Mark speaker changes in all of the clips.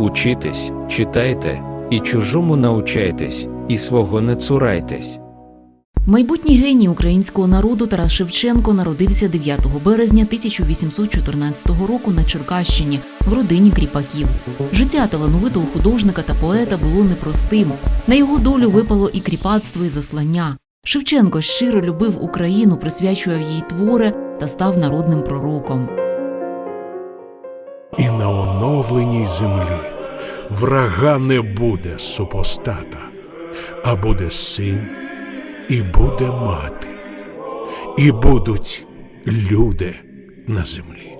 Speaker 1: Учітесь, читайте, і чужому научайтесь, і свого не цурайтесь.
Speaker 2: Майбутній геній українського народу Тарас Шевченко народився 9 березня 1814 року на Черкащині в родині кріпаків. Життя талановитого художника та поета було непростим. На його долю випало і кріпацтво, і заслання. Шевченко щиро любив Україну, присвячував їй твори та став народним пророком.
Speaker 3: І на оновленій землі врага не буде супостата, а буде син, і буде мати, і будуть люди на землі.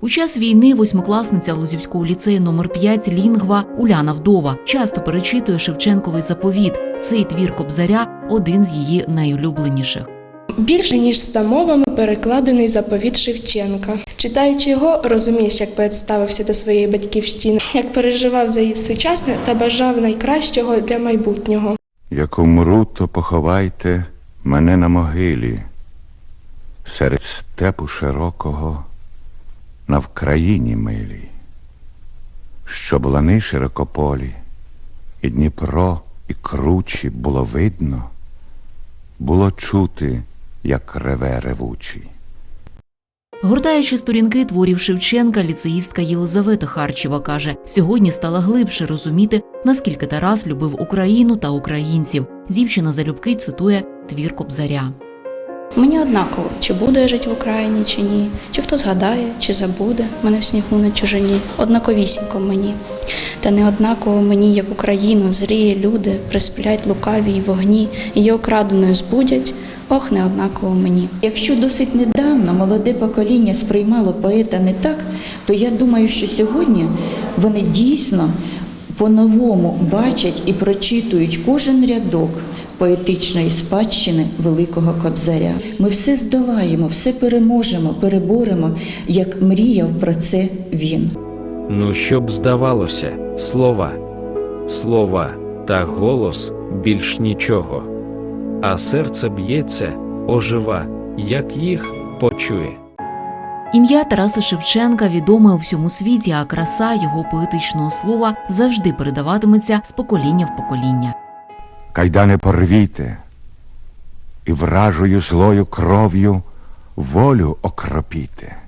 Speaker 2: У час війни восьмикласниця Лозівського ліцею номер 5 Лінгва Уляна Вдова часто перечитує Шевченковий заповіт. Цей твір Кобзаря один з її найулюбленіших.
Speaker 4: Більше ніж ста мовами перекладений заповіт Шевченка. Читаючи його, розумієш, як поет ставився до своєї батьківщини, як переживав за її сучасне та бажав найкращого для майбутнього.
Speaker 5: Як умру, то поховайте мене на могилі, серед степу широкого, на Вкраїні милій, щоб лани широкополі, і Дніпро, і кручі було видно, було чути, як реве ревучий.
Speaker 2: Гортаючи сторінки творів Шевченка, ліцеїстка Єлизавета Харчева каже, сьогодні стала глибше розуміти, наскільки Тарас любив Україну та українців. Дівчина залюбки цитує твір Кобзаря.
Speaker 4: Мені однаково, чи буду я жити в Україні, чи ні, чи хто згадає, чи забуде мене в снігу на чужині. Однаковісінько мені. Та не однаково мені, як Україну, зріє люди, присплять лукаві й вогні, її окраденою збудять, ох, не однаково мені.
Speaker 6: Якщо досить недавно молоде покоління сприймало поета не так, то я думаю, що сьогодні вони дійсно по-новому бачать і прочитують кожен рядок поетичної спадщини Великого Кобзаря. Ми все здолаємо, все переможемо, переборемо, як мріяв про це він.
Speaker 1: Ну, щоб здавалося, слова, слова та голос більш нічого, а серце б'ється, ожива, як їх почує.
Speaker 2: Ім'я Тараса Шевченка відоме у всьому світі, а краса його поетичного слова завжди передаватиметься з покоління в покоління.
Speaker 5: Кайдане порвіте, і вражою злою кров'ю волю окропіте.